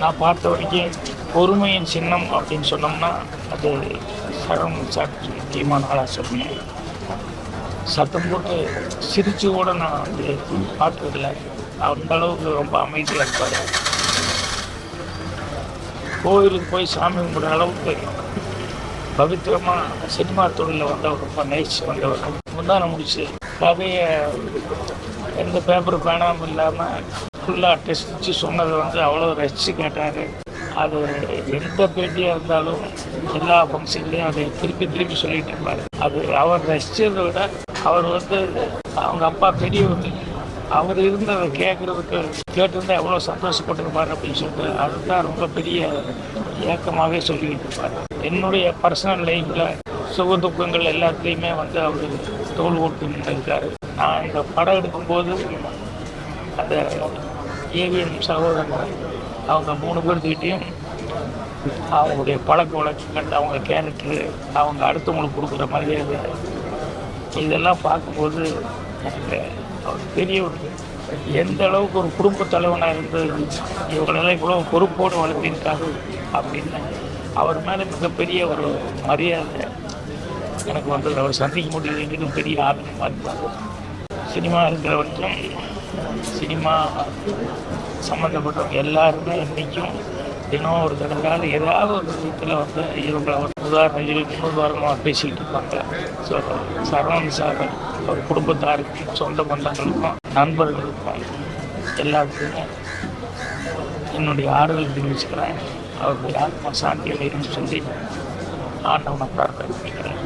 நான் பார்த்த வரைக்கும் பொறுமையின் சின்னம் அப்படின்னு சொன்னோம்னா அது சரண் சார் முக்கியமான ஆளாக சொன்னேன் சத்தம் போட்டு சிரித்து கூட நான் வந்து பார்த்ததில்ல. அந்த அளவுக்கு ரொம்ப அமைதியாக இருப்பார். கோயிலுக்கு போய் சாமி கும்பிட்ற அளவுக்கு பவித்திரமாக சினிமா தொழிலில் வந்தவர் ரொம்ப நேசிச்சு வந்தவர். முந்தான முடிச்சு கதையை எந்த பேப்பர் பேனாமல் இல்லாமல் ஃபுல்லாக டெஸ்ட் சொன்னது சொன்னதை வந்து அவ்வளோ ரசித்து கேட்டார். அது எந்த பேட்டியாக இருந்தாலும் எல்லா ஃபங்க்ஷன்லேயும் அதை திருப்பி திருப்பி சொல்லிட்டு இருப்பார். அது அவர் ரசித்ததை விட அவர் வந்து அவங்க அப்பா பெரியவர். அவர் இருந்ததை கேட்குறதுக்கு கேட்டிருந்தா எவ்வளோ சந்தோஷப்பட்டிருப்பார் அப்படின்னு சொல்லிட்டு அதுதான் ரொம்ப பெரிய ஏக்கமாகவே சொல்லிக்கிட்டு இருப்பார். என்னுடைய பர்சனல் லைஃப்பில் சுக துக்கங்கள் எல்லாத்துலேயுமே வந்து அவர் தோல் ஓட்டு இருக்கார். நான் இந்த படம் எடுக்கும்போது அந்த ஏவிஎம் சகோதரர்கள் அவங்க மூணு பேர்த்துக்கிட்டையும் அவங்களுடைய பழக்க வழக்கங்கள் அவங்க கேரக்டரு அவங்க அடுத்தவங்களுக்கு கொடுக்குற மரியாதை இதெல்லாம் பார்க்கும்போது எனக்கு பெரிய ஒரு எந்த அளவுக்கு ஒரு குடும்ப தலைவனாக இருந்து இவங்களெல்லாம் இவ்வளோ பொறுப்போடு வளர்த்திருக்காரு அப்படின்னு அவர் மேலே மிகப்பெரிய ஒரு மரியாதை எனக்கு வந்தது அவர் சந்திக்க முடியலைங்கிறது பெரிய ஆர்வமாக இருந்தாங்க. சினிமா இருக்கிற வரைக்கும் சினிமா சம்மந்தப்பட்டவங்க எல்லாருமே இன்றைக்கும் தினம் ஒரு தடங்கால ஏதாவது ஒரு விஷயத்தில் வந்து இவங்களை ஒரு உதாரணம் முன்னுதாரணமாக பேசிக்கிட்டு இருப்பாங்க. ஸோ சரவணன் சார் அவர் குடும்பத்தாருக்கும் சொந்த பந்தங்களுக்கும் நண்பர்களுக்கும் எல்லாத்துக்குமே என்னுடைய ஆறுதல் தெரிவிச்சுக்கிறேன். அவருடைய ஆத்மா சாந்தியில் இருந்து சொல்லி ஆண்டவனை பிரார்த்தனை பண்ணிக்கிறேன்.